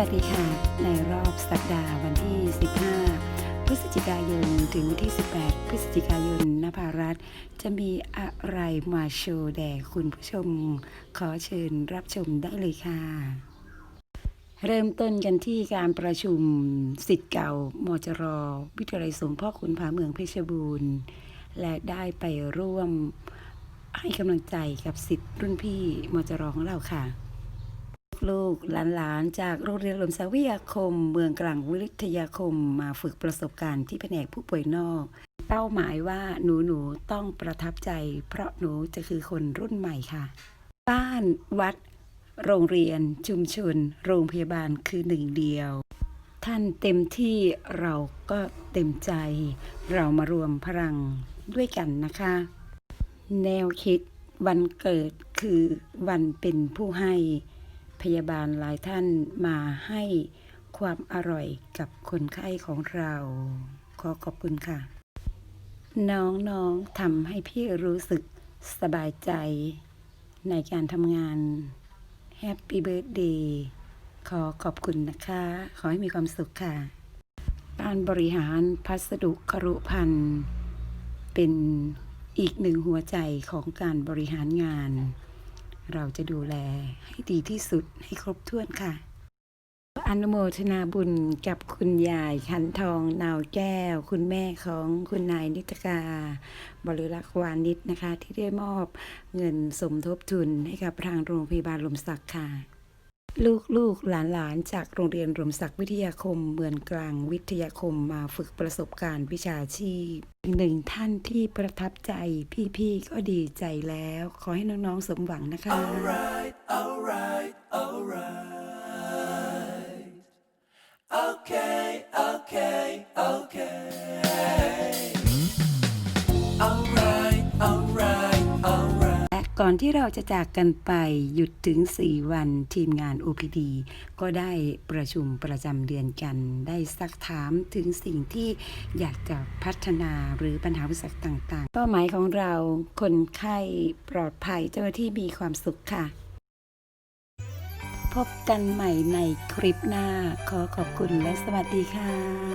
วัสดีค่ะ ในรอบสัปดาห์วันที่ 15 พฤศจิกายน ถึงวันที่ 18 พฤศจิกายนนภารัฐ จะมีอะไรมาโชว์แด่คุณผู้ชม ขอเชิญรับชมได้เลยค่ะ เริ่มต้นกันที่การประชุมสิทธิ์เก่ามจร วิทยาลัยสงฆ์พ่อขุนผาเมืองเพชรบูรณ์ และได้ไปร่วมให้กำลังใจกับสิทธิ์รุ่นพี่มจรของเราค่ะ ลูกหลานๆ จากโรงเรียนลมสาวิทยาคม เมืองกลางวิทยาคมมาฝึกประสบการณ์ที่แผนกผู้ป่วยนอก เป้าหมายว่าหนูหนูๆต้องประทับใจ เพราะหนูจะคือคนรุ่นใหม่ค่ะ บ้านวัด โรงเรียน ชุมชน โรงพยาบาลคือหนึ่งเดียว ท่านเต็มที่เราก็เต็มใจ เรามารวมพลังด้วยกันนะคะ แนวคิดวันเกิดคือวันเป็นผู้ให้ พยาบาลหลายท่านมาให้ความอร่อยกับคนไข้ของเรา ขอขอบคุณค่ะ น้องๆทำให้พี่รู้สึกสบายใจในการทำงานแฮปปี้เบิร์ดเดย์ขอขอบคุณนะคะ ขอให้มีความสุขค่ะ การบริหารพัสดุครุพันธ์เป็นอีกหนึ่งหัวใจของการบริหารงาน เราจะดูแลให้ดีที่สุดให้ครบถ้วนค่ะ อนุโมทนาบุญกับคุณยายขันทองนาวแก้ว คุณแม่ของคุณนายนิตกา บริรักษ์วานิชนะคะ ที่ได้มอบเงินสมทบทุนให้กับทางโรงพยาบาลลมศักดิ์ค่ะ ลูกลูกหลานหลานจากโรงเรียนรวมศักดิ์วิทยาคมเมืองกลางวิทยาคมมาฝึกประสบการณ์วิชาชีพหนึ่งท่านที่ประทับใจพี่ๆก็ดีใจแล้ว ขอให้น้องๆสมหวังนะคะ Alright, alright, alright. ก่อนที่เราจะจากกันไปหยุดถึง 4 วันทีมงาน OPD ก็ได้ประชุมประจำเดือนกัน ได้ซักถามถึงสิ่งที่อยากจะพัฒนาหรือปัญหาวิสัยต่างๆ เป้าหมายของเราคนไข้ปลอดภัยเจ้าหน้าที่มีความสุขค่ะ พบกันใหม่ในคลิปหน้า ขอขอบคุณและสวัสดีค่ะ